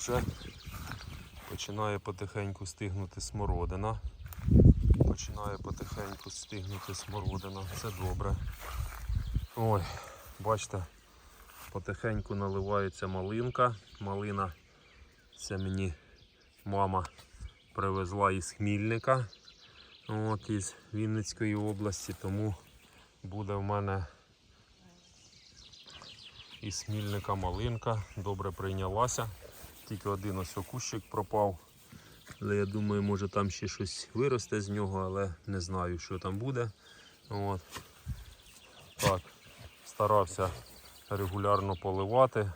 вже починає потихеньку стигнути смородина. Починає потихеньку стигнути смородина. Це добре. Ой, бачите, потихеньку наливається малинка. Малина це мені мама привезла із Хмільника, от, із Вінницької області, тому буде в мене із Хмільника малинка. Добре прийнялася. Тільки один ось окущик пропав. Але я думаю, може там ще щось виросте з нього, але не знаю, що там буде. От. Так, старався регулярно поливати.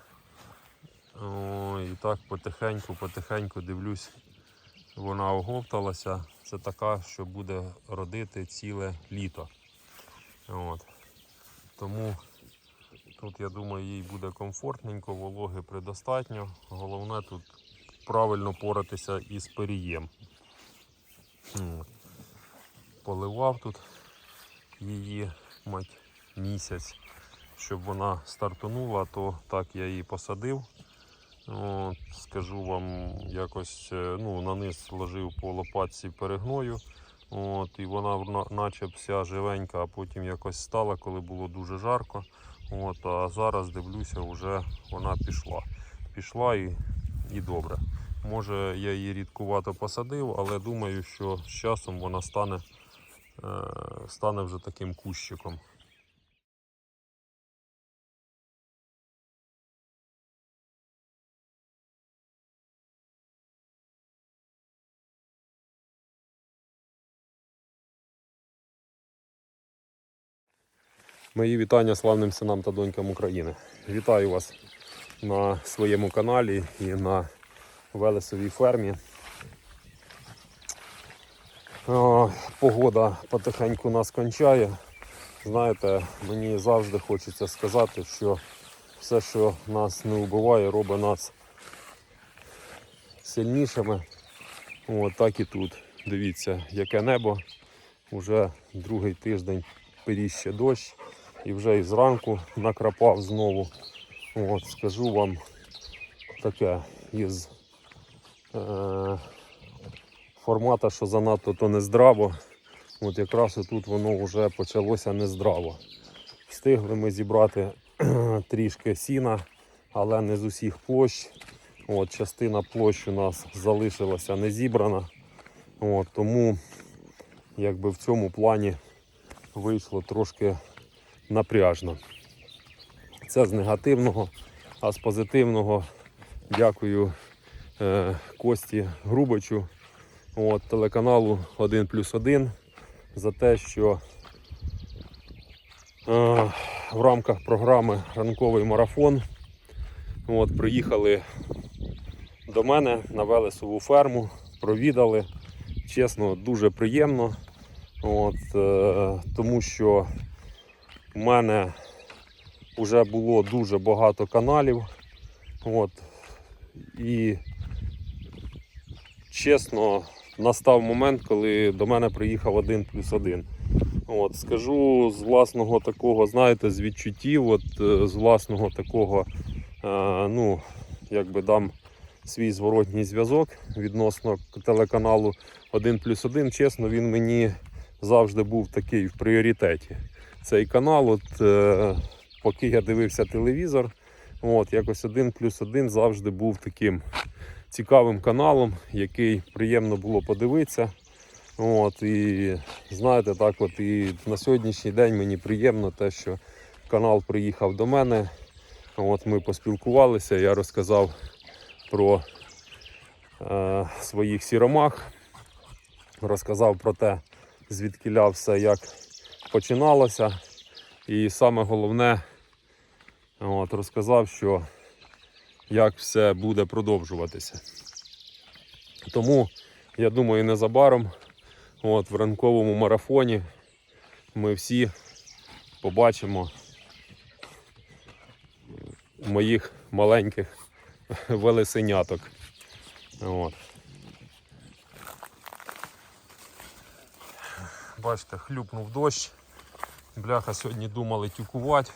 О, і так потихеньку, потихеньку дивлюсь, вона оговталася. Це така, що буде родити ціле літо. От. Тому тут, я думаю, їй буде комфортненько, вологи предостатньо. Головне тут правильно поратися із перієм. Поливав тут її мать місяць, щоб вона стартонула, то так я її посадив. От, скажу вам, якось е, ну, на низ ложив по лопатці перегною. От, і вона на- наче вся живенька, а потім якось стала, коли було дуже жарко. От, а зараз дивлюся, вже вона пішла. Пішла і, і добре. Може я її рідкувато посадив, але думаю, що з часом вона стане, е, стане вже таким кущиком. Мої вітання славним синам та донькам України. Вітаю вас на своєму каналі і на Велесовій фермі. О, погода потихеньку нас кончає. Знаєте, мені завжди хочеться сказати, що все, що нас не вбиває, робить нас сильнішими. От так і тут. Дивіться, яке небо. Уже другий тиждень періще дощ і вже і зранку накрапав знову. От, скажу вам таке із е, формата, що занадто то не здраво. От якраз тут воно вже почалося нездраво. Встигли ми зібрати трішки сіна, але не з усіх площ. От, частина площ у нас залишилася не зібрана. От, тому якби в цьому плані вийшло трошки напряжно. Це з негативного, а з позитивного дякую е, Кості Грубичу от, телеканалу 1 плюс 1 за те, що е, в рамках програми Ранковий марафон от, приїхали до мене на Велесову ферму, провідали. Чесно, дуже приємно. От, е, тому що в мене вже було дуже багато каналів. От, і чесно, настав момент, коли до мене приїхав один плюс один. От, скажу з власного такого, знаєте, з відчуттів, от, е, з власного такого, е, ну, якби дам свій зворотній зв'язок відносно телеканалу 1 плюс 1. Чесно, він мені завжди був такий в пріоритеті. Цей канал, от, е, поки я дивився телевізор, от, якось 1 плюс 1 завжди був таким цікавим каналом, який приємно було подивитися. От, і знаєте, так от і на сьогоднішній день мені приємно те, що канал приїхав до мене. От ми поспілкувалися, я розказав про е, своїх сіромах, розказав про те, звідки все як починалося. І саме головне, от, розказав, що як все буде продовжуватися. Тому я думаю, незабаром от, в ранковому марафоні ми всі побачимо моїх маленьких велесеняток. От. Бачите, хлюпнув дощ. Бляха сьогодні думали тюкувати.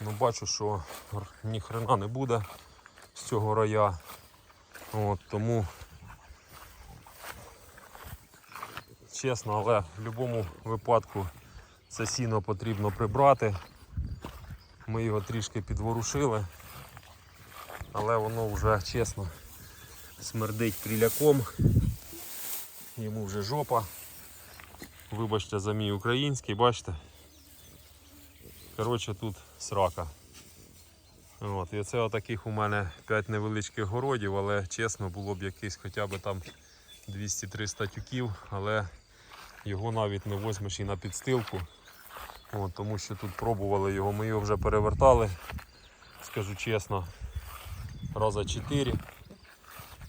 Ну бачу, що ні хрена не буде з цього рая. От, тому чесно, але в будь-якому випадку це сіно потрібно прибрати. Ми його трішки підворушили, але воно вже чесно смердить кріляком. Йому вже жопа. Вибачте за мій український, бачите? Коротше, тут срака. От, і це отаких у мене 5 невеличких городів, але чесно було б якийсь хоча б там 200-300 тюків, але його навіть не возьмеш і на підстилку. От, тому що тут пробували його, ми його вже перевертали, скажу чесно, раза 4.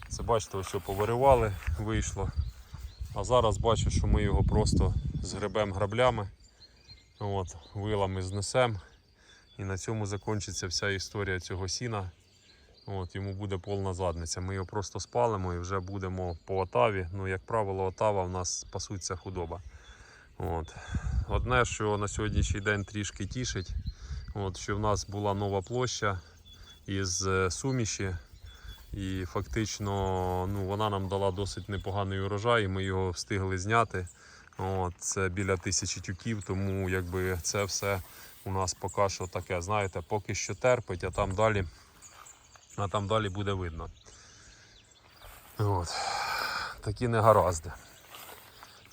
Це бачите, ось що повиривали, вийшло. А зараз бачу, що ми його просто згребемо граблями, от, вилами знесемо. І на цьому закінчиться вся історія цього сіна. От, йому буде повна задниця. Ми його просто спалимо і вже будемо по отаві. Ну, як правило, отава в нас пасуться худоба. От. Одне, що на сьогоднішній день трішки тішить, от, що в нас була нова площа із е, суміші. І фактично ну, вона нам дала досить непоганий урожай, і ми його встигли зняти. От, це біля тисячі тюків, тому якби це все у нас поки що таке, знаєте, поки що терпить, а там далі, а там далі буде видно. От. Такі негаразди.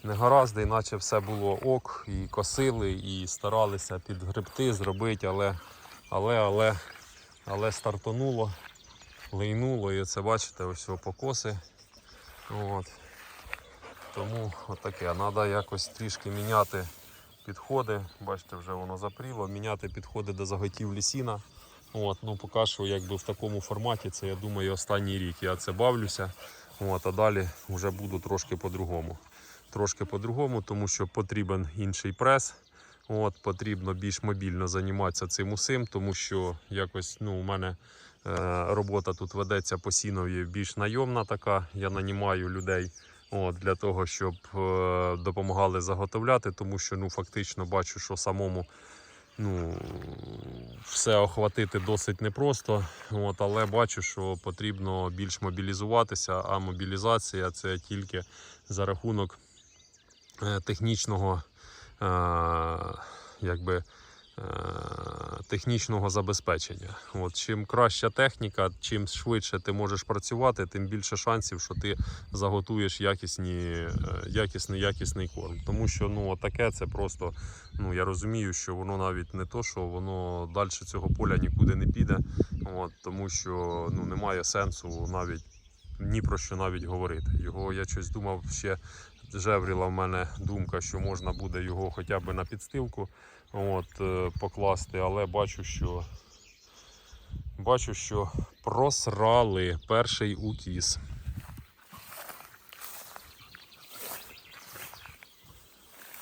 Негаразди, іначе все було ок, і косили, і старалися підгребти зробити, але, але, але, але стартануло, лейнуло, і це бачите, ось покоси. От. Тому отаке. Треба якось трішки міняти підходи. Бачите, вже воно запріло. Міняти підходи до заготівлі сіна. От, ну поки що якби в такому форматі це я думаю останній рік. Я це бавлюся. От, а далі вже буду трошки по-другому. Трошки по-другому, тому що потрібен інший прес. От, потрібно більш мобільно займатися цим усім, тому що якось ну, у мене е, робота тут ведеться по сінові більш найомна така. Я нанімаю людей от, для того, щоб е, допомагали заготовляти, тому що ну, фактично бачу, що самому ну, все охватити досить непросто. От, але бачу, що потрібно більш мобілізуватися, а мобілізація це тільки за рахунок е, технічного. Е, якби, технічного забезпечення. От, чим краща техніка, чим швидше ти можеш працювати, тим більше шансів, що ти заготуєш якісні, е, якісний, якісний корм. Тому що ну, таке це просто, ну, я розумію, що воно навіть не то, що воно далі цього поля нікуди не піде, от, тому що ну, немає сенсу навіть ні про що навіть говорити. Його я щось думав ще. Жевріла в мене думка, що можна буде його хоча б на підстилку от, е, покласти, але бачу, що бачу, що просрали перший укіс.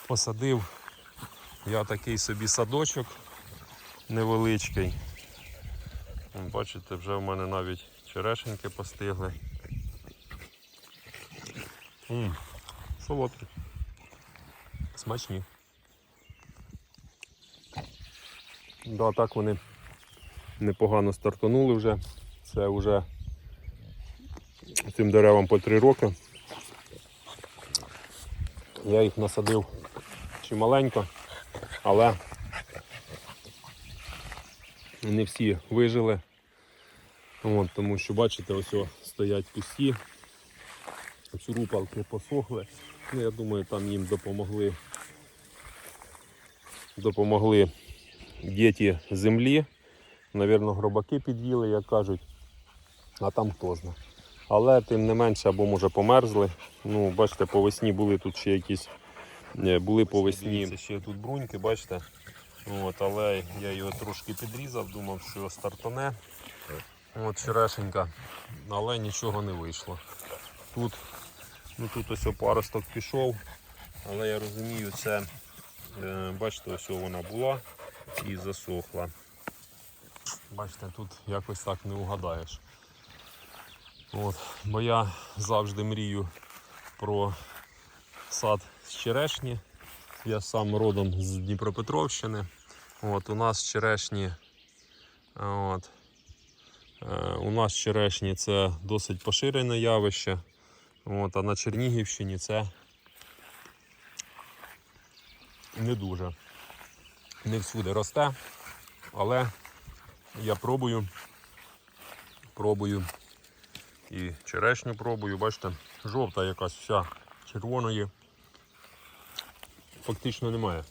Посадив я такий собі садочок невеличкий. Бачите, вже в мене навіть черешеньки постигли. Солодкі. Смачні. Да, так вони непогано стартанули вже. Це вже цим деревам по 3 роки. Я їх насадив чималенько, але не всі вижили. От, тому що бачите, ось стоять пусті. Рупалки посохли. Ну, я думаю, там їм допомогли допомогли діти землі. Навірно, гробаки під'їли, як кажуть, а там хто зна. Але тим не менше, або може померзли. Ну, бачите, по весні були тут ще якісь. е, Були по весні ще тут бруньки, бачите. От, але я його трошки підрізав, думав, що стартане. От черешенька, але нічого не вийшло. Тут Ну тут ось паросток пішов, але я розумію, це е, бачите, ось вона була і засохла. Бачите, тут якось так не угадаєш. От, бо я завжди мрію про сад з черешні. Я сам родом з Дніпропетровщини. От, у нас черешні от, Е, У нас черешні це досить поширене явище. От, а на Чернігівщині це не дуже. Не всюди росте, але я пробую, пробую і черешню пробую, бачите, жовта якась вся червоної фактично немає.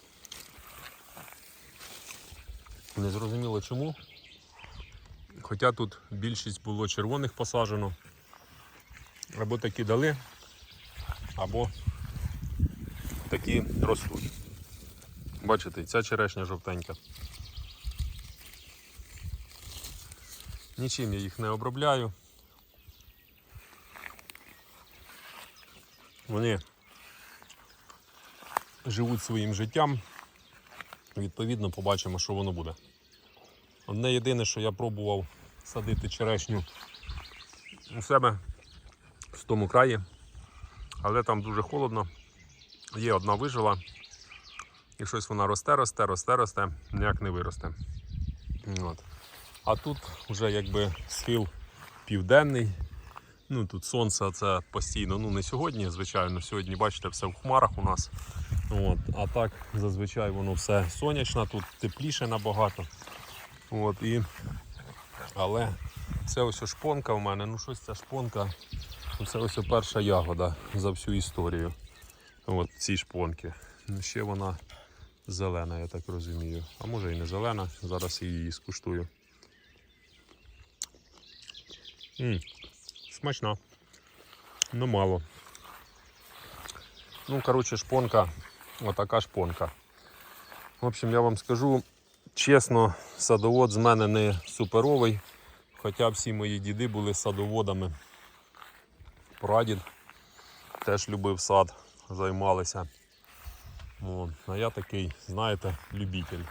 Не зрозуміло чому. Хоча тут більшість було червоних посаджено. Або такі дали, або такі ростуть. Бачите, ця черешня жовтенька. Нічим я їх не обробляю. Вони живуть своїм життям. Відповідно, побачимо, що воно буде. Одне єдине, що я пробував садити черешню у себе в тому краї, але там дуже холодно. Є одна вижила, і щось вона росте, росте, росте, росте, ніяк не виросте. От. А тут вже якби схил південний. Ну тут сонце це постійно, ну не сьогодні, звичайно. Сьогодні, бачите, все в хмарах у нас. От. А так зазвичай воно все сонячно, тут тепліше набагато. От, і... Але це ось шпонка в мене, ну щось ця шпонка. Це ось перша ягода за всю історію. От ці шпонки. Ну, ще вона зелена, я так розумію. А може і не зелена, зараз її скуштую. м смачна. Ну мало. Ну, коротше, шпонка, отака шпонка. В общем, я вам скажу, чесно, садовод з мене не суперовий. Хоча всі мої діди були садоводами. Прадід теж любив сад, займалися. О, а я такий, знаєте, любитель.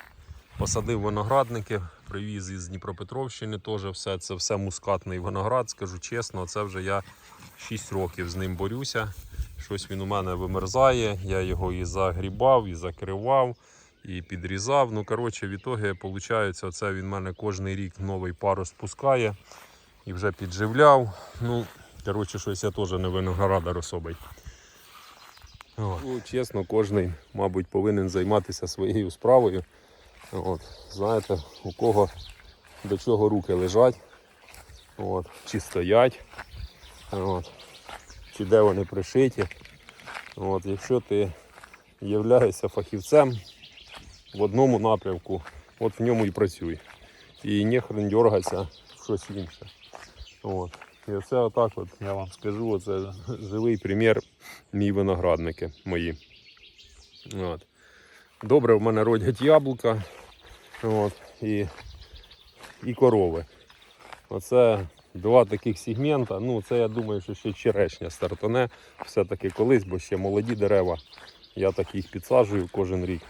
Посадив виноградники, привіз із Дніпропетровщини теж все. Це все мускатний виноград, скажу чесно, це вже я 6 років з ним борюся. Щось він у мене вимерзає, я його і загрібав, і закривав, і підрізав. Ну, коротше, в ітогі, виходить, оце він мене кожен рік новий пару спускає і вже підживляв. Ну, коротше, щось я теж не виноградар особий. Ну, чесно, кожен, мабуть, повинен займатися своєю справою. От. Знаєте, у кого до чого руки лежать, от. чи стоять, от. чи де вони пришиті. От. Якщо ти являєшся фахівцем в одному напрямку, от в ньому і працюй. І не хрен дергатися в щось інше. От. І оце отак от, я вам скажу, оце живий примір мій виноградники мої. От. Добре, в мене родять яблука от, і, і корови. Оце два таких сегмента. Ну, це я думаю, що ще черешня стартане. Все-таки колись, бо ще молоді дерева. Я так їх підсаджую кожен рік.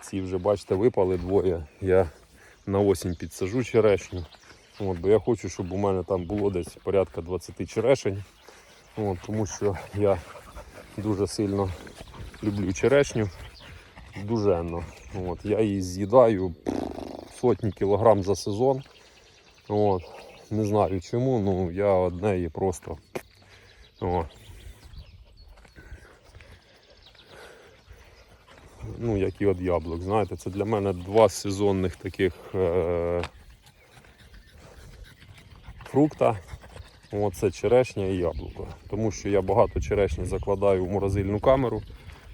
Ці вже, бачите, випали двоє. Я на осінь підсажу черешню. От, бо я хочу, щоб у мене там було десь порядка 20 черешень. От, тому що я дуже сильно люблю черешню. Дуженно. От, я її з'їдаю сотні кілограм за сезон. От, не знаю чому, ну я одне її просто. О. Ну, як і от яблук, знаєте, це для мене два сезонних таких е- фрукта. От це черешня і яблуко. Тому що я багато черешні закладаю в морозильну камеру,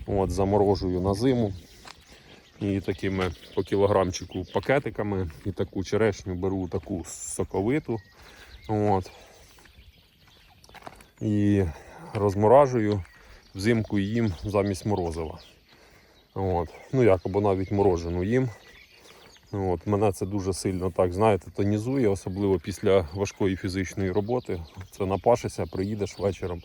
от, заморожую на зиму. І такими по кілограмчику пакетиками. І таку черешню беру таку соковиту. От. І розморажую, взимку їм замість морозива. От. Ну як, або навіть морожену їм. От. Мене це дуже сильно так, знаєте, тонізує, особливо після важкої фізичної роботи. Це напашешся, приїдеш вечором,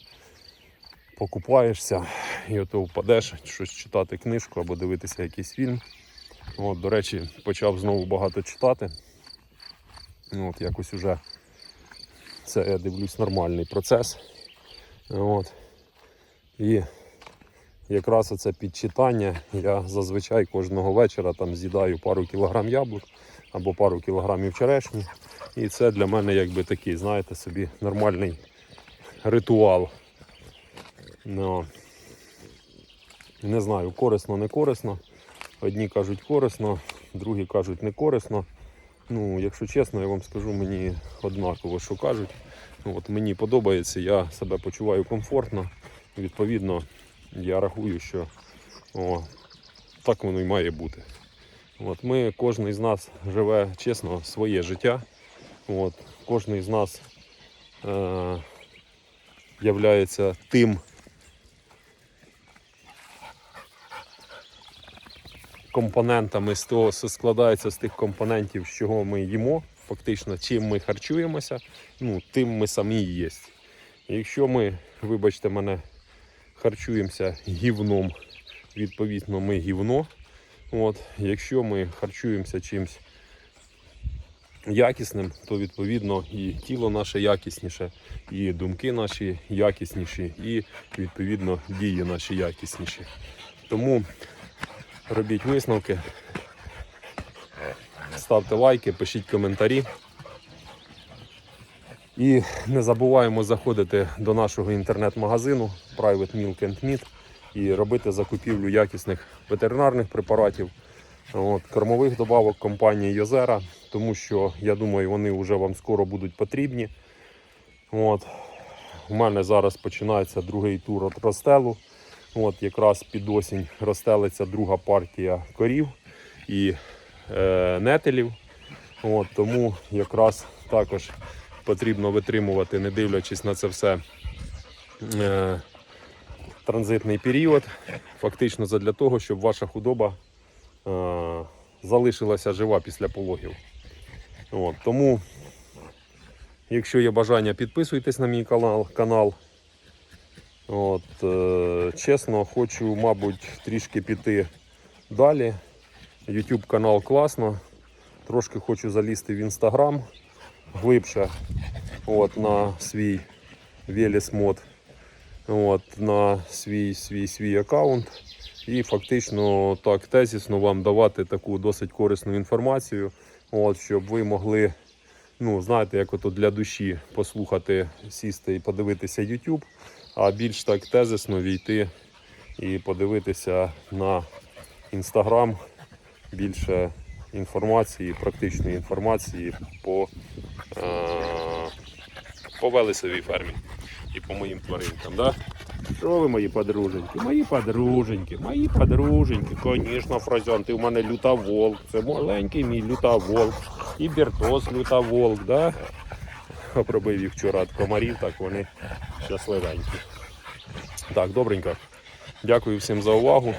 покупаєшся і ото впадеш щось читати книжку або дивитися якийсь фільм. От, До речі, почав знову багато читати. От, Якось уже це я дивлюсь нормальний процес. От. І якраз оце підчитання я зазвичай кожного вечора там з'їдаю пару кілограм яблук або пару кілограмів черешні. І це для мене якби такий, знаєте, собі нормальний ритуал. Ну, не знаю, корисно, не корисно. Одні кажуть корисно, другі кажуть не корисно. Ну, якщо чесно, я вам скажу, мені однаково, що кажуть. От мені подобається, я себе почуваю комфортно. Відповідно, я рахую, що о, так воно і має бути. От ми, кожен з нас живе чесно своє життя. От, кожен з нас е, тим компонентами з того, складається з тих компонентів, з чого ми їмо, фактично, чим ми харчуємося, ну, тим ми самі є. Якщо ми, вибачте мене, харчуємося гівном, відповідно, ми гівно. От, якщо ми харчуємося чимось якісним, то відповідно і тіло наше якісніше, і думки наші якісніші, і відповідно дії наші якісніші. Тому робіть висновки, ставте лайки, пишіть коментарі. І не забуваємо заходити до нашого інтернет-магазину Private Milk and Meat і робити закупівлю якісних ветеринарних препаратів, от, кормових добавок компанії Йозера, тому що я думаю, вони вже вам скоро будуть потрібні. От. У мене зараз починається другий тур от розстелу. От якраз під осінь розстелиться друга партія корів і е, нетелів. От, тому якраз також потрібно витримувати, не дивлячись на це все. Е, транзитний період, фактично задля того, щоб ваша худоба е, залишилася жива після пологів. От, тому, якщо є бажання, підписуйтесь на мій канал. канал. От, е, чесно, хочу, мабуть, трішки піти далі. YouTube канал класно. Трошки хочу залізти в інстаграм глибше от, на свій Велес мод от, на свій свій свій аккаунт. І фактично так тезісно вам давати таку досить корисну інформацію, от, щоб ви могли, ну, знаєте, як ото для душі послухати, сісти і подивитися YouTube, а більш так тезисно війти і подивитися на Instagram більше інформації, практичної інформації по, е, по велесовій фермі і по моїм тваринкам. Да? Що ви мої подруженьки? Мої подруженьки, мої подруженьки. Звісно, Фразьон, ти в мене люта волк. Це маленький мій люта волк. І Бертос люта волк, да? Обробив їх вчора від комарів, так вони щасливенькі. Так, добренько. Дякую всім за увагу.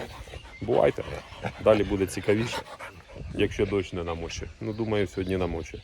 Бувайте. Далі буде цікавіше, якщо дощ не намочить. Ну, думаю, сьогодні намочить.